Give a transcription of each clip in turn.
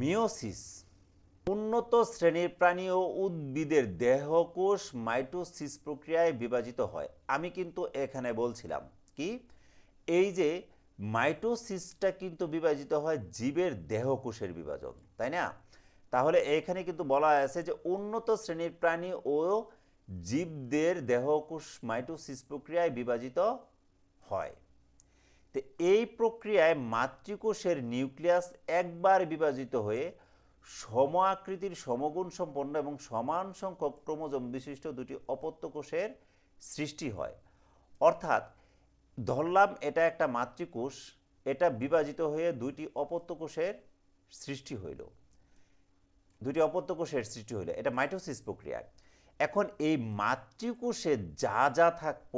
Meiosis উন্নত শ্রেণির প্রাণী ও উদ্ভিদের দেহকোষ মাইটোসিস প্রক্রিয়ায় বিভাজিত হয়। আমি কিন্তু এখানে বলছিলাম কি, এই যে মাইটোসিসটা কিন্তু বিভাজিত হয় জীবের দেহকোষের বিভাজন, তাই না? তাহলে এখানে কিন্তু বলা আছে যে উন্নত শ্রেণির প্রাণী ও জীবদের দেহকোষ মাইটোসিস প্রক্রিয়ায় বিভাজিত হয়। তো এই প্রক্রিয়ায় মাতৃকোষের নিউক্লিয়াস একবার বিভাজিত হয়ে সম আকৃতির সমগুণ সম্পন্ন এবং সমান সংখ্যক ক্রোমোজোম বিশিষ্ট দুটি অপত্য কোষের সৃষ্টি হয়। অর্থাৎ ধরলাম এটা একটা মাতৃকোষ, এটা বিভাজিত হয়ে দুইটি অপত্য কোষের সৃষ্টি হইল। দুটি অপত্য কোষের সৃষ্টি হইল, এটা মাইটোসিস প্রক্রিয়া। এখন এই মাতৃকোষে যা যা থাকব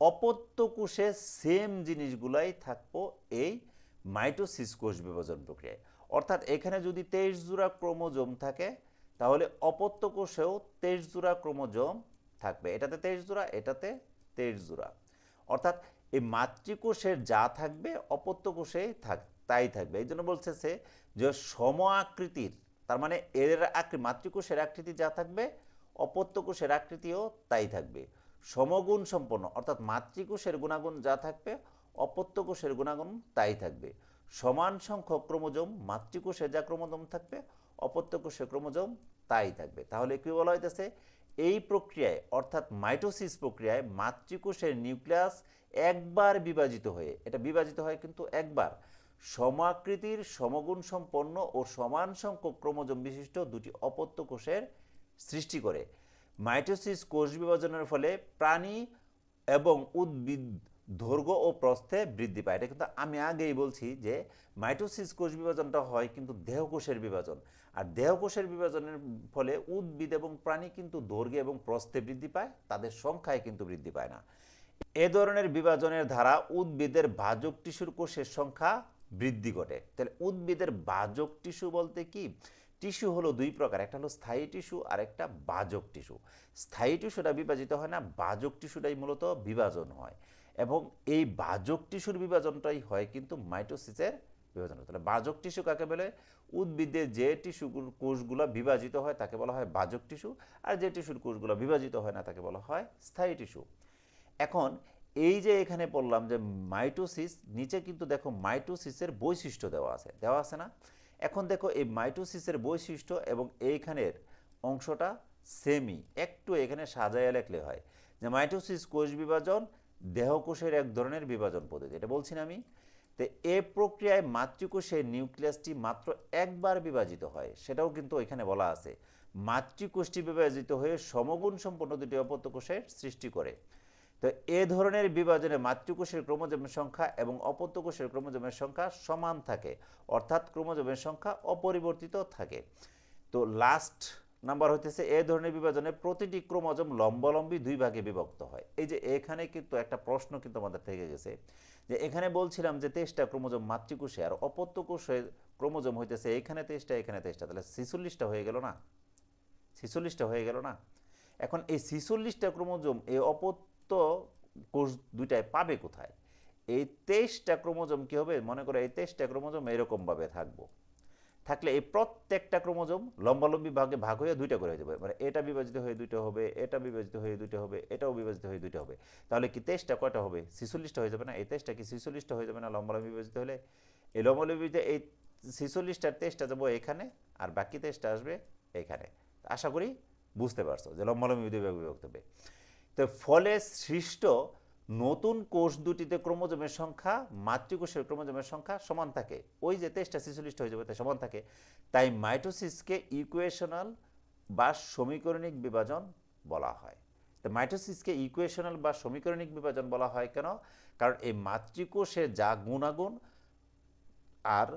অপত্য কোষে সেম জিনিসগুলাই থাকব এই মাইটোসিস কোষ বিভাজন প্রক্রিয়ায়। অর্থাৎ এখানে যদি তেইশ জোড়া ক্রোমোজোম থাকে, তাহলে অপত্য কোষেও তেইশ জোড়া ক্রোমোজোম থাকবে। এটাতে তেইশ জোড়া, এটাতে তেইশ জোড়া। অর্থাৎ এই মাতৃকোষের যা থাকবে অপত্য কোষে থাক, তাই থাকবে। এই জন্য বলছে সে যে সম আকৃতির, তার মানে এর আকৃতি মাতৃকোষের আকৃতি যা থাকবে অপত্য কোষের আকৃতিও তাই থাকবে। সমগুণ সম্পন্ন, অর্থাৎ মাতৃকোষের গুণাগুণ যা থাকবে অপত্য কোষের গুণাগুণ তাই থাকবে। সমান সংখ্যক ক্রোমোজোম মাতৃকোষে যা ক্রোমোজোম থাকবে অপত্য কোষে ক্রোমোজোম তাই থাকবে। তাহলে কি বলা হইতেছে? এই প্রক্রিয়ায়, অর্থাৎ মাইটোসিস প্রক্রিয়ায় মাতৃকোষের নিউক্লিয়াস একবার বিভাজিত হয়ে, এটা বিভাজিত হয় কিন্তু একবার, সমাকৃতির সমগুণ সম্পন্ন ও সমান সংখ্যক ক্রোমোজোম বিশিষ্ট দুটি অপত্য কোষের সৃষ্টি করে। মাইটোসিস কোষ বিভাজনের ফলে প্রাণী এবং উদ্ভিদ দৈর্ঘ্য ও প্রস্থে বৃদ্ধি পায়। এটা কিন্তু আমি আগেই বলছি যে মাইটোসিস কোষ বিভাজনটা হয় কিন্তু দেহকোষের বিভাজন। আর দেহকোষের বিভাজনের ফলে উদ্ভিদ এবং প্রাণী কিন্তু দৈর্ঘ্য এবং প্রস্থে বৃদ্ধি পায়, তাদের সংখ্যায় কিন্তু বৃদ্ধি পায় না। এ ধরনের বিভাজনের ধারা উদ্ভিদের বাজক টিস্যুর কোষের সংখ্যা বৃদ্ধি ঘটে। তাহলে উদ্ভিদের বাজক টিস্যু বলতে কি? টিস্যু হলো দুই প্রকার, একটা হলো স্থায়ী টিস্যু আর একটা বাজক টিস্যু। স্থায়ী টিস্যুটা বিভাজিত হয় না, বাজক টিস্যুটাই মূলত বিভাজন হয় এবং এই বাজক টিস্যুর বিভাজনটাই হয় কিন্তু মাইটোসিসের বিভাজন তাহলে বাজক টিস্যু কাকে বলে? উদ্ভিদের যে টিস্যু কোষগুলো বিভাজিত হয় তাকে বলা হয় বাজক টিস্যু আর যে টিস্যুর কোষগুলো বিভাজিত হয় না তাকে বলা হয় স্থায়ী টিস্যু। এখন এই যে এখানে বললাম যে মাইটোসিস, নিচে কিন্তু দেখো মাইটোসিসের বৈশিষ্ট্য দেওয়া আছে। দেওয়া আছে না? এখন দেখো এই মাইটোসিসের বৈশিষ্ট্য এবং এইখানের অংশটা সেমি একটু এখানে সাজাইয়া লেখলে হয়। যে মাইটোসিস কোষ বিভাজন দেহকোষের এক ধরনের বিভাজন পদ্ধতি, এটা বলছি না আমি। তো এ প্রক্রিয়ায় মাতৃকোষের নিউক্লিয়াসটি মাত্র একবার বিভাজিত হয়, সেটাও কিন্তু এখানে বলা আছে। মাতৃকোষটি বিভাজিত হয়ে সমগুণ সম্পন্ন দুটি অপত্য কোষের সৃষ্টি করে। তো এ ধরনের বিভাজনে মাতৃকোষের ক্রোমোজোমের সংখ্যা এবং অপত্যকোষের ক্রোমোজোমের সংখ্যা সমান থাকে, অর্থাৎ ক্রোমোজোমের সংখ্যা অপরিবর্তিত থাকে। তো লাস্ট নাম্বার হইতেছে এ ধরনের বিভাজনে প্রতিটি ক্রোমোজোম লম্বালম্বি দুই ভাগে বিভক্ত হয়। এই যে এখানে কিন্তু একটা প্রশ্ন কিন্তু আমাদের থেকে গেছে যে এখানে বলছিলাম যে তেইশটা ক্রোমোজোম মাতৃকোষে আর অপত্য কোষে ক্রোমোজোম হইতেছে এখানে তেইশটা এখানে তেইশটা, তাহলে ছিচল্লিশটা হয়ে গেল না? ছিচল্লিশটা হয়ে গেল না? এখন এই ছিচল্লিশটা ক্রোমোজোম এই অপত্য কোষ দুইটায় পাবে কোথায়? এই তেইশটা ক্রোমোজোম কি হবে? মনে করে এই তেইশটা ক্রোমোজোম এরকমভাবে থাকব। থাকলে এই প্রত্যেকটা ক্রোমোজোম লম্বালম্বি ভাগে ভাগ হয়ে দুইটা করে হয়ে যাবে। মানে এটা বিভাজিত হয়ে দুইটা হবে, এটা বিভাজিত হয়ে দুইটা হবে, এটাও বিভাজিত হয়ে দুইটা হবে। তাহলে কি তেইশটা কয়টা হবে? ছিচল্লিশটা হয়ে যাবে না? এই তেইশটা কি ছিচল্লিশটা হয়ে যাবে না লম্বালম্বি বিভাজিত হলে? এই লম্বালম্বিতে এই ছিচল্লিশটার তেইশটা যাব এখানে আর বাকি তেইশটা আসবে এখানে। আশা করি বুঝতে পারছ যে লম্বালম্বি দুই ভাগে বিভক্ত হবে। তো ফলে সৃষ্ট নতুন কোষ দুটিতে ক্রোমোজোমের সংখ্যা, মাতৃকোষের ক্রোমোজোমের সংখ্যা সমান থাকে। ওই যে তেইশটা ছিচল্লিশটা হয়ে যাবে, তাই সমান থাকে। তাই মাইটোসিসকে ইকুয়েশনাল বা সমীকরণিক বিভাজন বলা হয়। তো মাইটোসিসকে ইকুয়েশনাল বা সমীকরণিক বিভাজন বলা হয় কেন? কারণ এই মাতৃকোষে যা গুণাগুণ আর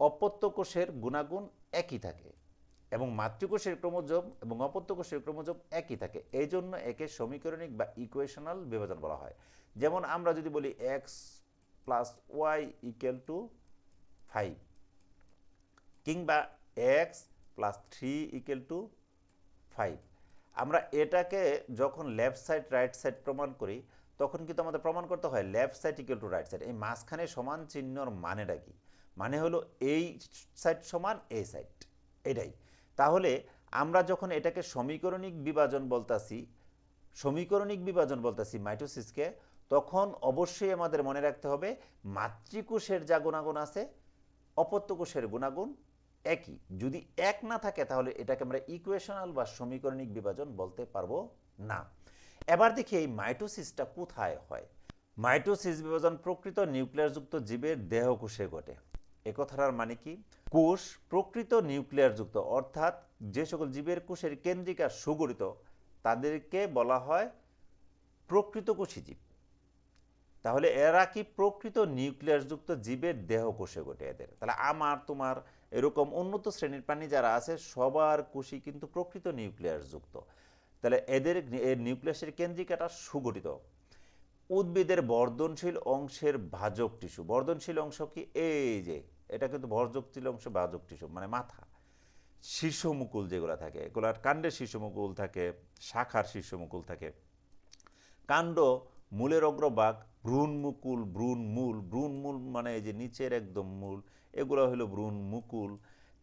অপত্য কোষের গুণাগুণ একই থাকে। এবং মাতৃকোষের ক্রোমোজোম এবং অপত্য কোষের ক্রোমোজোম একই থাকে। এই জন্য একে সমীকরণিক বা ইকুয়েশনাল বিভাজন বলা হয়। যেমন আমরা যদি বলি X plus Y equal to five কিংবা X plus three equal to five আমরা এটাকে যখন লেফট সাইড রাইট সাইড প্রমাণ করি, তখন কিন্তু আমাদের প্রমাণ করতে হয় left side equal to right side এই মাঝখানে সমান চিহ্নর মানেটা কি? মানে হলো এই সাইড সমান এই সাইড এটাই। তাহলে আমরা যখন এটাকে সমীকরণিক বিভাজন বলতাছি, সমীকরণিক বিভাজন বলতেছি মাইটোসিসকে, তখন অবশ্যই আমাদের মনে রাখতে হবে মাতৃকোষের যা গুণাগুণ আছে, অপত্যকোষের গুণাগুণ একই। যদি এক না থাকে, তাহলে এটাকে আমরা ইকুয়েশনাল বা সমীকরণিক বিভাজন বলতে পারব না। এবার দেখি এই মাইটোসিসটা কোথায় হয়। মাইটোসিস বিভাজন প্রকৃত নিউক্লিয়ারযুক্ত জীবের দেহকোষে ঘটে। এ কথাটার মানে কি? কোষ প্রকৃত নিউক্লিয়ারযুক্ত, অর্থাৎ যে সকল জীবের কোষের কেন্দ্রিকা সুগঠিত, তাদেরকে বলা হয় প্রকৃত কোষী জীব। তাহলে এরা কি প্রকৃত নিউক্লিয়াসযুক্ত জীবের দেহ কোষে ঘটে এদের। তাহলে আমার, তোমার এরকম উন্নত শ্রেণির প্রাণী যারা আছে, সবার কোষই কিন্তু প্রকৃত নিউক্লিয়াসযুক্ত তাহলে এদের নিউক্লিয়াসের কেন্দ্রিকাটা সুগঠিত। উদ্ভিদের বর্ধনশীল অংশের ভাজক টিস্যু। বর্ধনশীল অংশ কি? এই যে এটা কিন্তু বর্ধনশীল অংশ ভাজক টিস্যু মানে মাথা। শীর্ষমুকুল যেগুলো থাকে, এগুলার কাণ্ডের শীর্ষমুকুল থাকে, শাখার শীর্ষমুকুল থাকে। কাণ্ড মূলের অগ্রভাগ ভ্রূণমুকুল ভ্রূণমূল ভ্রূণমূল মানে এই যে নিচের একদম মূল, এগুলো হলো ভ্রূণমুকুল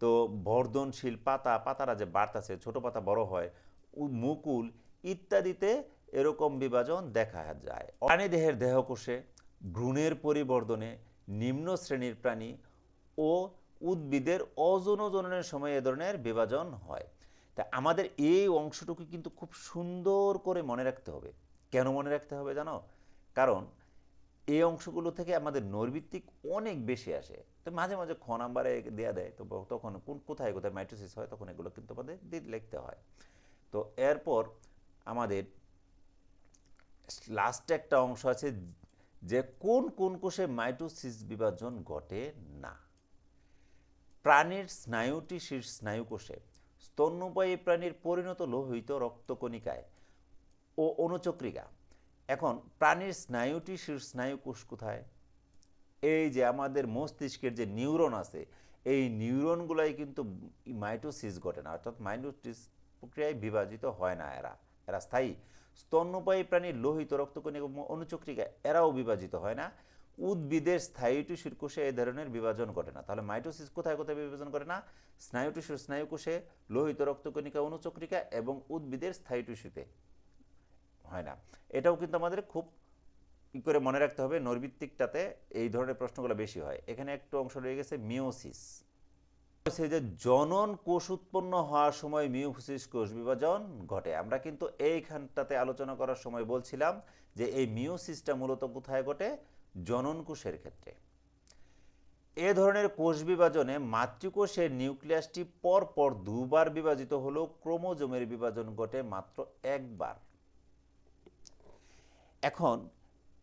তো বর্ধনশীল পাতা, পাতারা যে বাড়তাছে, ছোট পাতা বড় হয় মুকুল ইত্যাদিতে এরকম বিভাজন দেখা যায়। প্রাণী দেহের দেহকোষে ভ্রূণের পরিবর্ধনে নিম্ন শ্রেণির প্রাণী ও উদ্ভিদের অজনজননের সময় এ ধরনের বিভাজন হয়। তা আমাদের এই অংশটুকু কিন্তু খুব সুন্দর করে মনে রাখতে হবে। কেন মনে রাখতে হবে জানো? কারণ এই অংশগুলো থেকে আমাদের নৈর্ভিত্তিক অনেক বেশি আসে। তো মাঝে মাঝে খ নাম্বারে দেওয়া দেয়, তো তখন কোন, কোথায় কোথায় মাইটোসিস হয়, তখন এগুলো কিন্তু আমাদের লিখতে হয়। তো এরপর আমাদের লাস্টে একটা অংশ আছে যে কোন কোন কোষে মাইটোসিস বিভাজন ঘটে না। প্রাণীর স্নায়ুটি শীর্ষ স্নায়ু কোষে স্তন্যপায়ী প্রাণীর পরিণত লোহিত রক্তকণিকায় ও অনুচক্রিকা। এখন প্রাণীর স্নায়ুটি শীর্ষ স্নায়ু কোষ কোথায়? এই যে আমাদের মস্তিষ্কের যে নিউরন আছে, এই নিউরনগুলাই কিন্তু মাইটোসিস ঘটে না, অর্থাৎ মাইটোসিস প্রক্রিয়ায় বিভাজিত হয় না এরা। এরা স্থায়ী। স্তন্যপায়ী প্রাণীর লোহিত রক্তকণিকা অনুচক্রিকা, এরাও বিভাজিত হয় না। উদ্ভিদের স্থায়ী টিস্যুর কোষে এই ধরনের বিভাজন ঘটে না। তাহলে মাইটোসিস কোথায় কোথায় বিভাজন করে না? স্নায়ু টিস্যুর স্নায়ু কোষে লোহিত রক্তকণিকা, অনুচক্রিকা এবং উদ্ভিদের স্থায়ী টিস্যুতে। হয় না। এটাও কিন্তু আমাদের খুব করে মনে রাখতে হবে নৈর্ভিত্তিকটাতে এই ধরনের প্রশ্নগুলো বেশি হয়। এখানে একটু অংশ রয়ে গেছে মিওসিস হচ্ছে যে জনন কোষ উৎপন্ন হওয়ার সময় মিওসিস কোষ বিভাজন ঘটে। আমরা কিন্তু এইখানটাতে আলোচনা করার সময় বলছিলাম যে এই মিওসিসটা মূলত কোথায় ঘটে? জনন কোষের ক্ষেত্রে। এ ধরনের কোষ বিভাজনে মাতৃকোষের নিউক্লিয়াসটি পর পর দুবার বিভাজিত হলেও ক্রোমোজোমের বিভাজন ঘটে মাত্র একবার। এখন,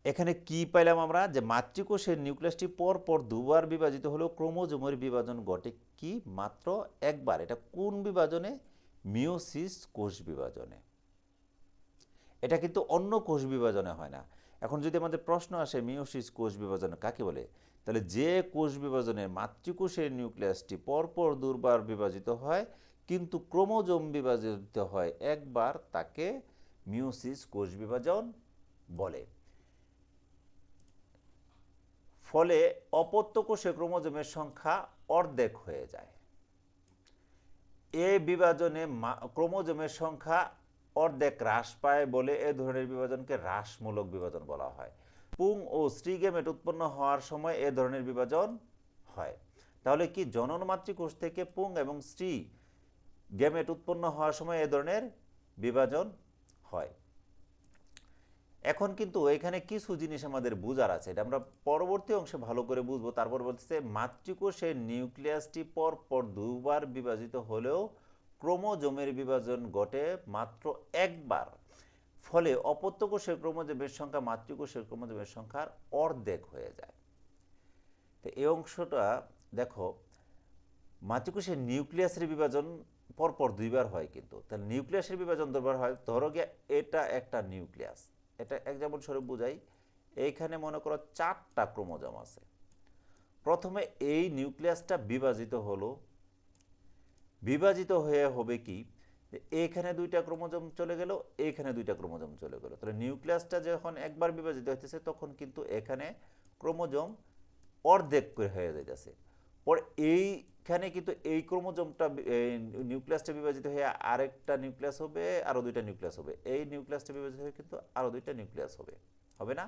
এখানে কি পাইলাম আমরা? যে মাতৃকোষের নিউক্লিয়াসটি পর পর দুবার বিভাজিত হলেও ক্রোমোজোমের বিভাজন ঘটে কি? মাত্র একবার। এটা কোন বিভাজনে? মিওসিস কোষ বিভাজনে। এটা কিন্তু অন্য কোষ বিভাজনে হয় না। এখন যদি আমাদের প্রশ্ন আসে মিওসিস কোষ বিভাজনে কাকে বলে? তাহলে যে কোষ বিভাজনে মাতৃকোষের নিউক্লিয়াসটি পরপর দুবার বিভাজিত হয়, কিন্তু ক্রোমোজোম বিভাজিত হয়, একবার তাকে মিওসিস কোষ বিভাজন বলে। ফলে অপত্য কোষে ক্রোমোজোমের সংখ্যা অর্ধেক হয়ে যায়। এ বিভাজনে ক্রোমোজোমের সংখ্যা অর্ধেক হ্রাস পায় বলে এ ধরনের বিভাজনকে হ্রাসমূলক বিভাজন বলা হয়। পুং ও স্ত্রীগেমেট উৎপন্ন হওয়ার সময় এ ধরনের বিভাজন হয়। তাহলে কি জনন মাতৃকোষ থেকে পুং এবং স্ত্রী গেমেট উৎপন্ন হওয়ার সময় এ ধরনের বিভাজন হয়? এখন কিন্তু এখানে কিছু জিনিস আমাদের বোঝার আছে। এটা আমরা পরবর্তী অংশে ভালো করে বুঝব। তারপর বলতেছে মাতৃকোষের নিউক্লিয়াসটি পর পর দুবার বিভাজিত হলেও ক্রোমোজোমের বিভাজন ঘটে মাত্র একবার। ফলে অপত্যকোষের ক্রোমোজোমের সংখ্যা মাতৃকোষের ক্রোমোজোমের সংখ্যার অর্ধেক হয়ে যায়। তো এই অংশটা দেখো মাতৃকোষের নিউক্লিয়াসের বিভাজন পরপর দুইবার হয় কিন্তু। তাহলে নিউক্লিয়াসের বিভাজন দুবার হয়, ধরো গিয়ে এটা একটা নিউক্লিয়াস। এটা এক্সাম্পল স্বরূপ বুঝাই, এইখানে মনে করো চারটা ক্রোমোজোম আছে। প্রথমে এই নিউক্লিয়াসটা বিভাজিত হলো বিভাজিত হয়ে হবে কি? যে এইখানে দুইটা ক্রোমোজোম চলে গেল এইখানে দুইটা ক্রোমোজোম চলে গেল। তাহলে নিউক্লিয়াসটা যখন একবার বিভাজিত হইতেছে, তখন কিন্তু এখানে ক্রোমোজোম অর্ধেক করে হয়ে যাইতেছে। পর এইখানে কিন্তু এই ক্রোমোজোমটা নিউক্লিয়াসটা বিভাজিত হয়ে আরেকটা নিউক্লিয়াস হবে আরও দুইটা নিউক্লিয়াস হবে। এই নিউক্লিয়াসটা বিভাজিত হয়ে কিন্তু আরও দুইটা নিউক্লিয়াস হবে। হবে না?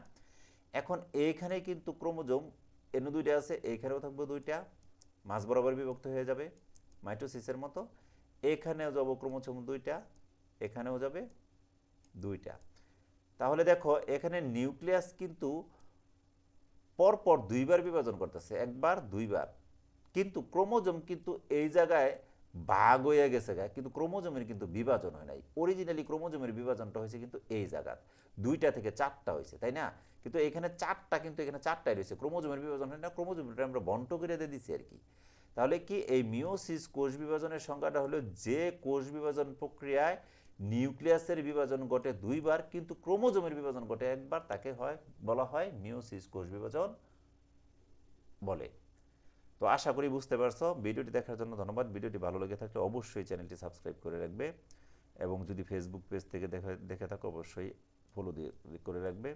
এখন এইখানে কিন্তু ক্রোমোজোম এন দুইটা আছে, এইখানেও থাকবে দুইটা, মাঝ বরাবর বিভক্ত হয়ে যাবে। মাইটোসিসের মতো। এখানেও যাব ক্রোমোজোম দুইটা, এখানেও যাবে দুইটা। তাহলে দেখো, এখানে নিউক্লিয়াস কিন্তু পরপর দুইবার বিভাজন করতেছে, একবার, দুইবার। কিন্তু ক্রোমোজোম কিন্তু এই জায়গায় ভাগ হয়ে গেছে গা, কিন্তু ক্রোমোজোমের কিন্তু বিভাজন হয় নাই। অরিজিনালি ক্রোমোজোমের বিভাজনটা হয়েছে কিন্তু এই জায়গার দুইটা থেকে চারটা হয়েছে, তাই না? কিন্তু এখানে চারটা, কিন্তু এখানে চারটাই রয়েছে। ক্রোমোজোমের বিভাজন হয় না ক্রোমোজোমটা আমরা বন্ট করে দিয়ে দিচ্ছি আর কি। তাহলে কি এই মিওসিস কোষ বিভাজনের সংখ্যাটা হলো যে কোষ বিভাজন প্রক্রিয়ায় নিউক্লিয়াসের বিভাজন ঘটে দুইবার, কিন্তু ক্রোমোজোমের বিভাজন ঘটে একবার, তাকে হয়, বলা হয় মিওসিস কোষ বিভাজন বলে। তো আশা করি বুঝতে পারছ। ভিডিওটি দেখার জন্য ধন্যবাদ। ভিডিওটি ভালো লেগে থাকলে অবশ্যই চ্যানেলটি সাবস্ক্রাইব করে রাখবে এবং যদি ফেসবুক পেজ থেকে দেখে দেখে থাকো, অবশ্যই ফলো দিয়ে করে রাখবে।